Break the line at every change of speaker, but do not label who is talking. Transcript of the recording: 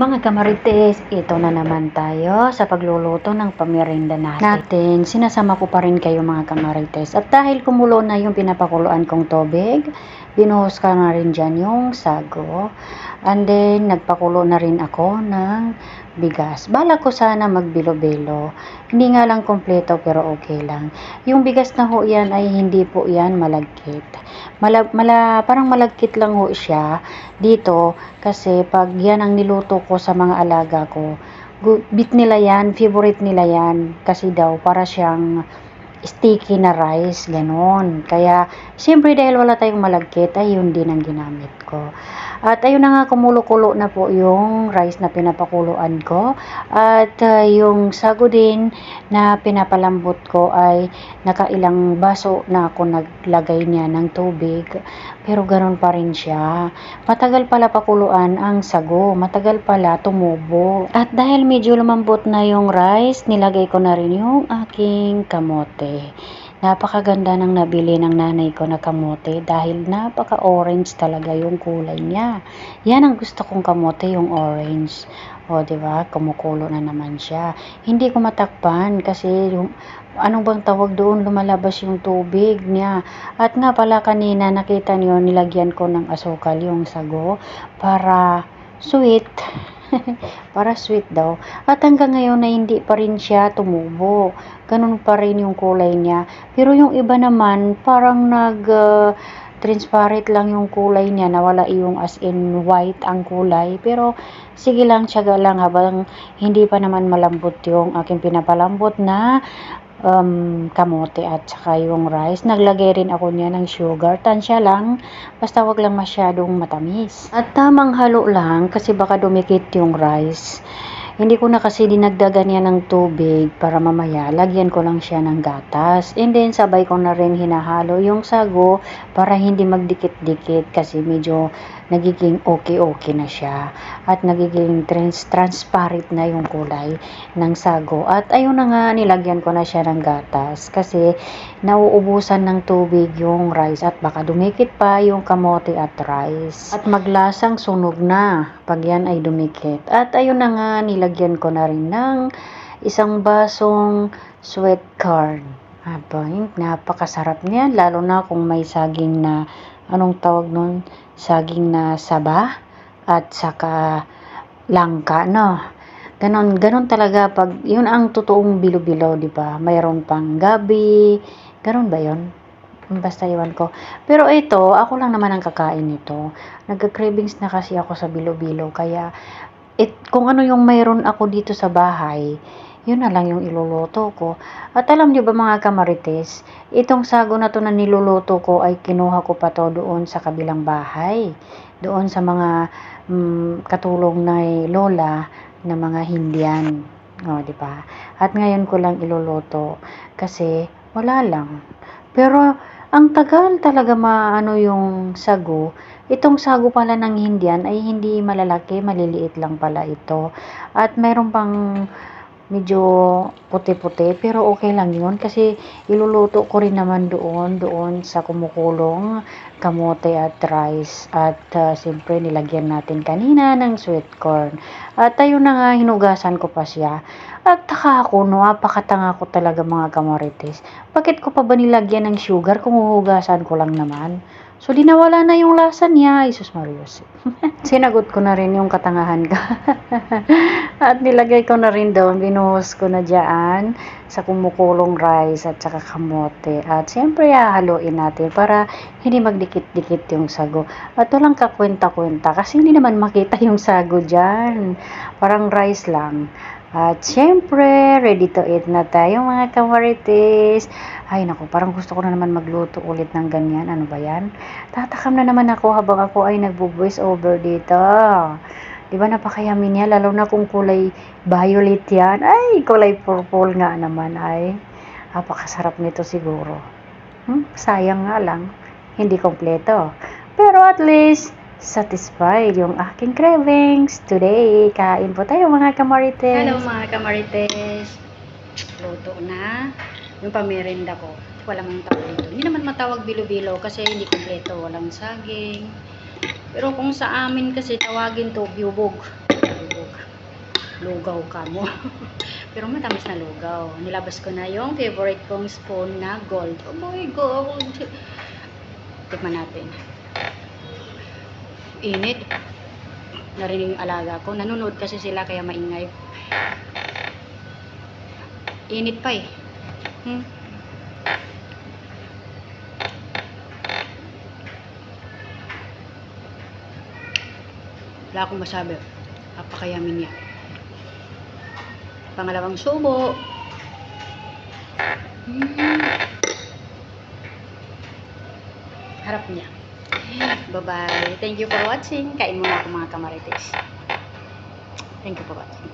Mga kamarites, ito na naman tayo sa pagluluto ng pamirinda natin. Sinasama ko pa rin kayo mga kamarites. At dahil kumulo na yung pinapakuluan kong tubig, binuhos ka na rin dyan yung sago. And then, nagpakulo na rin ako ng bigas. Bala ko sana magbilo-bilo. Hindi nga lang kompleto pero okay lang. Yung bigas na ho yan ay hindi po yan malagkit. Mala, mala, parang malagkit lang ho siya dito kasi pag yan ang niluto ko sa mga alaga ko, bit nila yan, favorite nila yan kasi daw para siyang sticky na rice, ganon. Kaya, siyempre dahil wala tayong malagkit, ay yun din ang ginamit ko. At ayun na nga, kumulo-kulo na po yung rice na pinapakuluan ko. At ah, yung sago din na pinapalambot ko ay nakailang baso na ako naglagay niya ng tubig. Pero ganun pa rin siya. Matagal pala pakuluan ang sago. Matagal pala tumubo. At dahil medyo lumambot na yung rice, nilagay ko na rin yung aking kamote. Napakaganda ng nabili ng nanay ko na kamote dahil napaka-orange talaga yung kulay niya. Yan ang gusto kong kamote, yung orange. O, di ba? Kumukulo na naman siya. Hindi ko matakpan kasi yung, ano bang tawag doon, lumalabas yung tubig niya. At nga pala kanina nakita niyo nilagyan ko ng asukal yung sago para sweet. para sweet daw. At hanggang ngayon na hindi pa rin siya tumubo. Ganun pa rin yung kulay niya. Pero yung iba naman parang nag uh, transparent lang yung kulay niya, nawala yung as in white ang kulay. Pero sige lang, tiyaga lang habang hindi pa naman malambot yung aking pinapalambot na um, kamote at saka yung rice. Naglagay rin ako niya ng sugar. Tansya lang, basta wag lang masyadong matamis. At tamang halo lang kasi baka dumikit yung rice. Hindi ko na kasi dinagdagan yan ng tubig para mamaya lagyan ko lang siya ng gatas. And then sabay ko na rin hinahalo yung sago para hindi magdikit-dikit kasi medyo nagiging okay-okay na siya. At nagiging trans transparent na yung kulay ng sago. At ayun na nga nilagyan ko na siya ng gatas kasi nauubusan ng tubig yung rice at baka dumikit pa yung kamote at rice. At maglasang sunog na pag yan ay dumikit. At ayun na nga nilagyan ko na rin ng isang basong sweet corn. Abay, napakasarap niyan lalo na kung may saging na anong tawag nun? Saging na saba at saka langka, no? Ganon, ganon talaga pag, yun ang totoong bilo-bilo, di ba? Mayroon pang gabi, ganon ba yun? Basta iwan ko. Pero ito, ako lang naman ang kakain nito. Nagka-cravings na kasi ako sa bilo-bilo, kaya it, kung ano yung mayroon ako dito sa bahay, yun na lang yung iluluto ko. At alam niyo ba mga kamarites, itong sago na to na niluluto ko ay kinuha ko pa to doon sa kabilang bahay. Doon sa mga mm, katulong na lola na mga Hindian. O, di ba? At ngayon ko lang iluluto kasi wala lang. Pero ang tagal talaga maano yung sago. Itong sago pala ng Hindian ay hindi malalaki, maliliit lang pala ito. At mayroon pang medyo puti-puti pero okay lang yun kasi iluluto ko rin naman doon doon sa kumukulong kamote at rice at uh, siyempre nilagyan natin kanina ng sweet corn. At ayun na nga hinugasan ko pa siya. At taka ako no apakatanga ko talaga mga kamarites. Bakit ko pa ba nilagyan ng sugar kung huhugasan ko lang naman So, di na yung lasa niya. Isus Marius. Sinagot ko na rin yung katangahan ko. at nilagay ko na rin doon. Binuhos ko na dyan sa kumukulong rice at saka kamote. At siyempre, hahaluin natin para hindi magdikit-dikit yung sago. At walang kakwenta-kwenta kasi hindi naman makita yung sago dyan. Parang rice lang. At syempre, ready to eat na tayo mga kamarites. Ay naku, parang gusto ko na naman magluto ulit ng ganyan. Ano ba yan? Tatakam na naman ako habang ako ay nagbo-voice over dito. Di ba napakayami niya? Lalo na kung kulay violet yan. Ay, kulay purple nga naman ay. Napakasarap nito siguro. Hmm, sayang nga lang. Hindi kompleto. Pero at least, satisfied yung aking cravings today. Kain po tayo mga kamarites. Hello mga kamarites. Luto na yung pamerinda ko. Walang ang tawag dito. Hindi naman matawag bilo-bilo kasi hindi kompleto. Walang saging. Pero kung sa amin kasi tawagin to biyubog. Biyubog.
lugaw ka mo. Pero matamis na lugaw. Nilabas ko na yung favorite kong spoon na gold. Oh my God. Tikman natin. Init. Narinig yung alaga ko. Nanonood kasi sila kaya maingay. Init pa eh. Hmm? Wala akong masabi. Napakayamin niya. Pangalawang subo. Mm. Harap niya. Bye-bye. Thank you for watching. Kain muna ako mga kamarites. Thank you for watching.